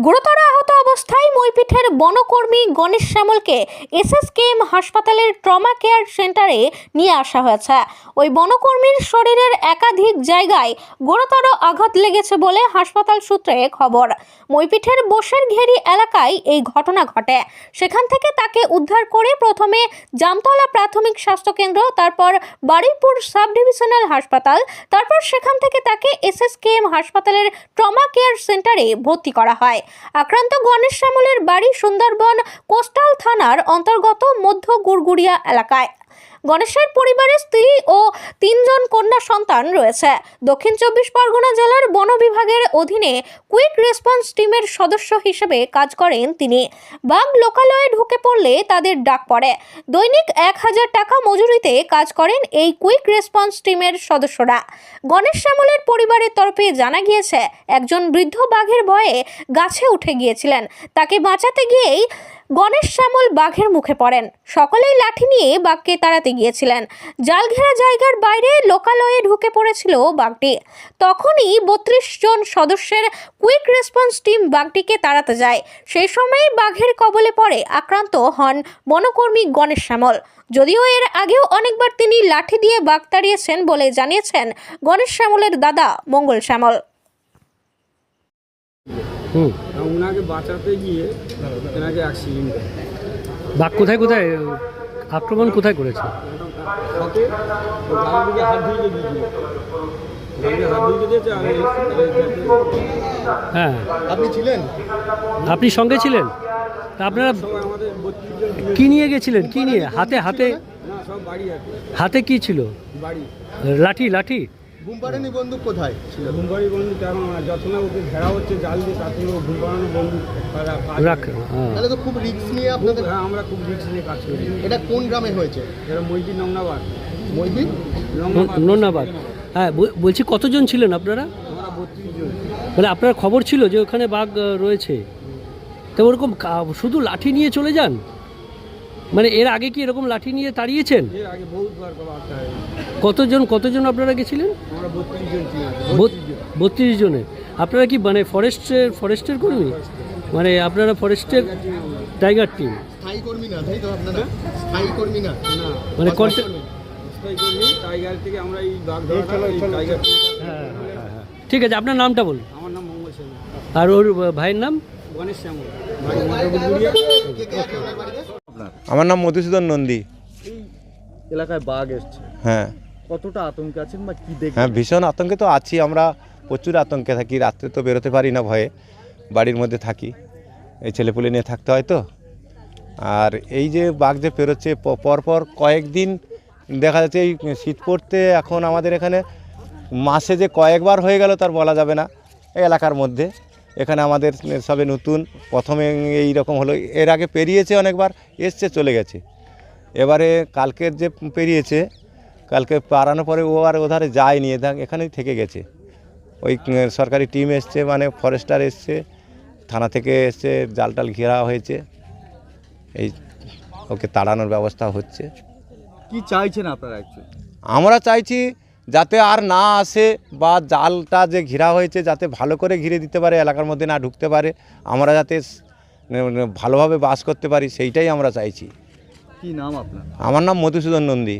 গুরুতর আহত অবস্থায় মইপিঠের বনকর্মী গণেশ শ্যামলকে এসএসকেএম হাসপাতালের ট্রমা কেয়ার সেন্টারে নিয়ে আসা হয়েছে। ওই বনকর্মীর শরীরের একাধিক জায়গায় গুরুতর আঘাত লেগেছে বলে হাসপাতাল সূত্রে খবর। মইপিঠের বসের ঘেরি এলাকায় এই ঘটনা ঘটে। সেখান থেকে তাকে উদ্ধার করে প্রথমে জামতলা প্রাথমিক স্বাস্থ্যকেন্দ্র, তারপর বারুইপুর সাব ডিভিশনাল হাসপাতাল, তারপর সেখান থেকে তাকে এসএসকেএম হাসপাতালের ট্রমা কেয়ার সেন্টারে ভর্তি করা হয়। আক্রান্ত গণেশ বাড়ি সুন্দরবন কোস্টাল থানার অন্তর্গত মধ্য গুড়গুড়িয়া এলাকায়। গণেশের পরিবারের স্ত্রী ও তিনজন কন্যা সন্তান রয়েছে। দক্ষিণ চব্বিশ পরগনা জেলার বন বিভাগের অধীনে কুইক রেসপন্স টিমের সদস্য হিসেবে কাজ করেন তিনি। বাঘ লোকালয়ে ঢুকে পড়লে তাদের ডাক পড়ে। দৈনিক এক হাজার টাকা মজুরিতে কাজ করেন এই কুইক রেসপন্স টিমের সদস্যরা। গণেশ শ্যামলের পরিবারের তরফে জানা গিয়েছে, একজন বৃদ্ধ বাঘের ভয়ে গাছে উঠে গিয়েছিলেন। তাকে বাঁচাতে গিয়েই গণেশ শ্যামল বাঘের মুখে পড়েন। সকলেই লাঠি নিয়ে বাঘকে তাড়াতে গিয়েছিলেন। জাল ঘেরা জায়গার বাইরে লোকালয়ে ঢুকে পড়েছিল বাঘটি। তখনই বত্রিশ জন সদস্যের কুইক রেসপন্স টিম বাঘটিকে তাড়াতে যায়। সেই সময় বাঘের কবলে পড়ে আক্রান্ত হন বনকর্মী গণেশ শ্যামল। যদিও এর আগেও অনেকবার তিনি লাঠি দিয়ে বাঘ তাড়িয়েছেন বলে জানিয়েছেন গণেশ শ্যামলের দাদা মঙ্গল শ্যামল। ওনাকে বাঁচাতে গিয়ে ওনাকে অ্যাক্সিডেন্ট বাঘ কোথায় কোথায় আক্রমণ কোথায় করেছে? হ্যাঁ। আপনি ছিলেন? আপনি সঙ্গে ছিলেন? তা আপনারা কি নিয়ে গেছিলেন? কি নিয়ে? হাতে হাতে? হাতে কি ছিল? লাঠি লাঠি? ঘুম পাড়েনি বন্দুক কোথায়? ছিল তেমন না যত না ওকে ঘেরা হচ্ছে জাল দিয়ে তার থেকে ঘুম পাড়ানো বন্ধু রাখ হ্যাঁ। তাহলে তো খুব রিস্ক নিয়ে আপনাদের হ্যাঁ আমরা খুব রিক্স নিয়ে কাজ করি। এটা কোন গ্রামে হয়েছে? এরা মইটি নংনাবাদ। মইবি নংনাবাদ। ধন্যবাদ হ্যাঁ বলছি কতজন ছিলেন আপনারা? মানে আপনার খবর ছিল যে ওখানে বাঘ রয়েছে? তো ওরকম শুধু লাঠি নিয়ে চলে যান? মানে এর আগে কি এরকম লাঠি নিয়ে তাড়িয়েছেন কতজন কতজন আপনারা গেছিলেন? বত্রিশ জন আপনারা কি মানে ফরেস্টের ফরেস্টের কর্মী? মানে আপনারা ফরেস্টের টাইগার টিম? স্থায়ী কর্মী না তাই তো আপনারা? স্থায়ী কর্মী না। না। মানে হ্যাঁ, ঠিক আছে আপনার নামটা বলুন। আমার নাম মঙ্গল আর ওর ভাইয়ের নাম? গণেশ শ্যামল। আমার নাম মধুসূদন নন্দী। এলাকায় বাঘ এসছে। হ্যাঁ। কতটা আতঙ্কে আছেন বা কি দেখে হ্যাঁ ভীষণ আতঙ্কে তো আছি আমরা প্রচুর আতঙ্কে থাকি। রাত্রে তো বেরোতে পারি না ভয়ে বাড়ির মধ্যে থাকি। এই ছেলেপুলে নিয়ে থাকতে হয় তো। আর এই যে বাঘ যে পেরোচ্ছে পরপর কয়েকদিন দেখা যাচ্ছে এই শীত পড়তে এখন আমাদের এখানে মাসে যে কয়েকবার হয়ে গেল তার বলা যাবে না এই এলাকার মধ্যে। এখানে আমাদের সবে নতুন প্রথমে এই রকম হলো। এর আগে পেরিয়েছে অনেকবার এসছে চলে গেছে। এবারে কালকের যে পেরিয়েছে কালকে পারানোর পরে ও আর ওধারে যায়নি এখানেই থেকে গেছে। ওই সরকারি টিম এসছে মানে ফরেস্টার এসছে থানা থেকে এসছে জাল টাল ঘেরা হয়েছে। এই ওকে তাড়ানোর ব্যবস্থা হচ্ছে। কি চাইছেন আপনারা আমরা চাইছি যাতে আর না আসে বা জালটা যে ঘেরা হয়েছে যাতে ভালো করে ঘিরে দিতে পারে এলাকার মধ্যে না ঢুকতে পারে আমরা যাতে ভালোভাবে বাস করতে পারি সেইটাই আমরা চাইছি। কি নাম আপনার? আমার নাম মধুসূদন নন্দী।